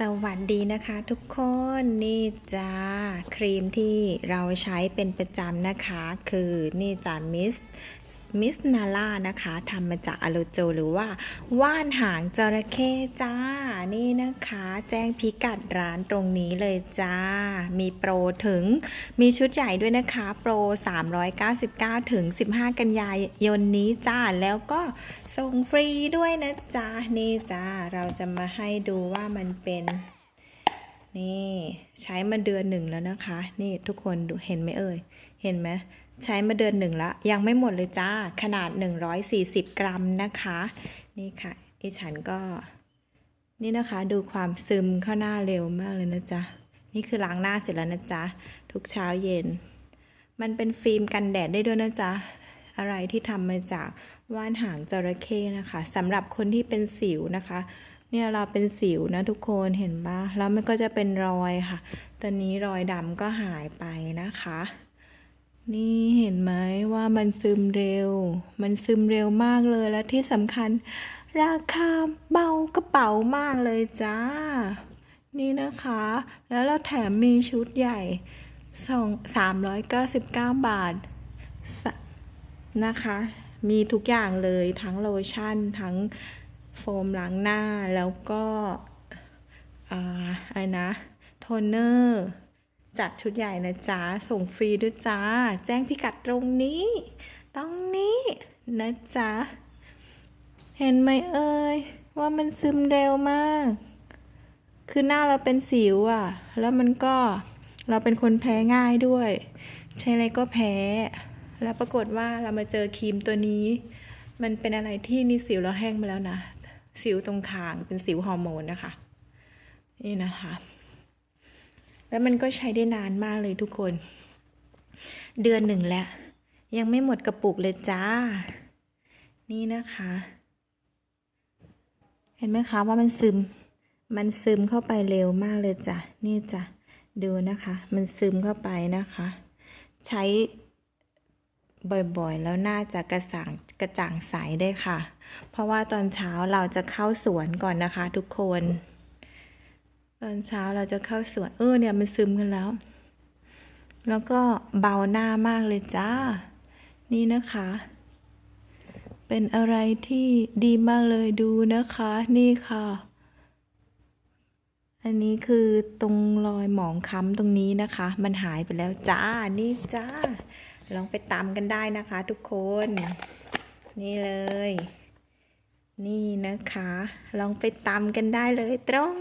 สวัสดีนะคะทุกคนนี่จ้าครีมที่เราใช้เป็นประจำนะคะ คือนี่จ้ามิสมิสนาล่านะคะทำมาจากอะโลโจหรือว่าว่านหางจระเข้จ้า นี่นะคะ แจ้งพิกัดร้านตรงนี้เลยจ้า มีโปรถึงมีชุดใหญ่ด้วยนะคะ โปร 399 ถึง 15 กันยายนนี้จ้า แล้วก็ ส่งฟรีด้วยนะจ้านี่จ้าเราจะมาให้ดูว่ามันเป็น นี่ใช้มาเดือนหนึ่งแล้วนะคะ นี่ทุกคนดูเห็นไหมเอ่ย เห็นไหมใช้มาเดือนหนึ่งแล้วยังไม่หมดเลยจ้า ขนาด 140 กรัมนะคะ นี่ค่ะอีฉันก็ นี่นะคะดูความซึมเข้าหน้าเร็วมากเลยนะจ๊ะ นี่คือล้างหน้าเสร็จแล้วนะจ๊ะ ทุกเช้าเย็น มันเป็นฟิล์มกันแดดได้ด้วยนะจ๊ะ อะไรที่ทำมาจาก ว่านหางจระเข้นะคะสำหรับคนที่เป็นสิวนะคะ เนี่ยเราเป็นสิวนะทุกคนเห็นปะแล้วมันก็จะเป็นรอยค่ะ ตอนนี้รอยดำก็หายไปนะคะ นี่เห็นไหมว่ามันซึมเร็ว มันซึมเร็วมากเลยและที่สำคัญ ราคาเบากระเป๋ามากเลยจ้า นี่นะคะ แล้วเราแถมมีชุดใหญ่สองสามร้อยเก้าสิบเก้าบาทนะคะ มีทุกอย่างเลยทั้งโลชั่น ทั้งโฟมล้างหน้าแล้วก็อ่าอะไรนะ โทนเนอร์ จัดชุดใหญ่นะจ๊ะ ส่งฟรีด้วยจ้า แจ้งพิกัดตรงนี้ ตรงนี้นะจ๊ะ เห็นไหมเอ่ยว่ามันซึมเร็วมาก คือหน้าเราเป็นสิวอะ่ะ แล้วมันก็เราเป็นคนแพ้ง่ายด้วย ใช้อะไรก็แพ้ แล้วปรากฏว่าเรามาเจอครีมตัวนี้ มันเป็นอะไรที่นี่สิวเราแห้งมาแล้วนะ สิวตรงคางเป็นสิวฮอร์โมนนะคะ นี่นะคะ แล้วมันก็ใช้ได้นานมากเลยทุกคน เดือนหนึ่งแล้ว ยังไม่หมดกระปุกเลยจ้า นี่นะคะ เห็นไหมคะว่ามันซึม มันซึมเข้าไปเร็วมากเลยจ้ะ นี่จ้ะ ดูนะคะ มันซึมเข้าไปนะคะ ใช้ บ่อยๆ แล้วน่าจะกระสางกระจ่างใสได้ค่ะ เพราะว่าตอนเช้าเราจะเข้าสวนก่อนนะคะ ทุกคน ตอนเช้าเราจะเข้าสวน เออเนี่ยมันซึมกันแล้ว แล้วก็เบาหน้ามากเลยจ้า นี่นะคะ เป็นอะไรที่ดีมากเลยดูนะคะ นี่ค่ะ อันนี้คือตรงรอยหมองค้ำตรงนี้นะคะ มันหายไปแล้วจ้า นี่จ้า ลองไปตามกันได้นะคะทุกคน นี่เลย นี่นะคะ ลองไปตามกันได้เลยตรง